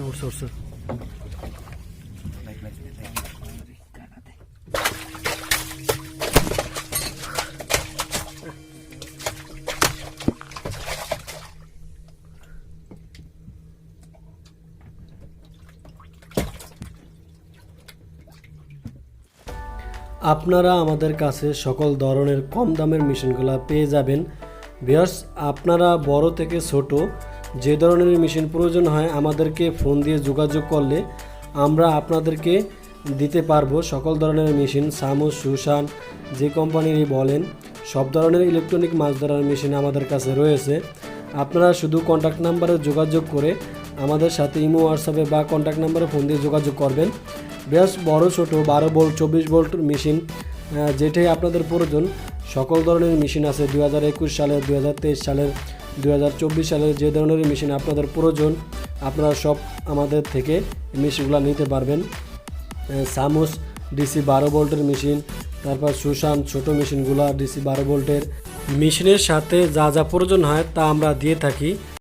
উঠছে উঠছে আপনারা আমাদের কাছে সকল ধরনের কম দামের মেশিনগুলো পেয়ে যাবেন। বিয়ার্স আপনারা বড় থেকে ছোট যে ধরনের মেশিন প্রয়োজন হয়, আমাদেরকে ফোন দিয়ে যোগাযোগ করলে আমরা আপনাদেরকে দিতে পারব সকল ধরনের মেশিন। সামুস সুশান, যে কোম্পানিরই বলেন, সব ধরনের ইলেকট্রনিক মাছ ধরার মেশিন আমাদের কাছে রয়েছে। আপনারা শুধু কন্ট্যাক্ট নাম্বারে যোগাযোগ করে আমাদের সাথে ইমো, হোয়াটসঅ্যাপে বা কন্ট্যাক্ট নাম্বারে ফোন দিয়ে যোগাযোগ করবেন। বেশ বড়, ছোট, বারো ভোল্ট চব্বিশ ভোল্ট মেশিন যেটাই আপনাদের প্রয়োজন, সকল ধরনের মেশিন আছে। দু হাজার একুশ সালের, দুই হাজার তেইশ সালের দু হাজার চব্বিশ সালে যে ধরনের মেশিন আপনাদের প্রয়োজন, আপনারা সব আমাদের থেকে মেশিনগুলো নিতে পারবেন। সামুস ডিসি বারো ভোল্টের মেশিন, তারপর সুশান ছোট মেশিনগুলো ডিসি বারো ভোল্টের। মেশিনের সাথে যা যা প্রয়োজন হয় তা আমরা দিয়ে থাকি।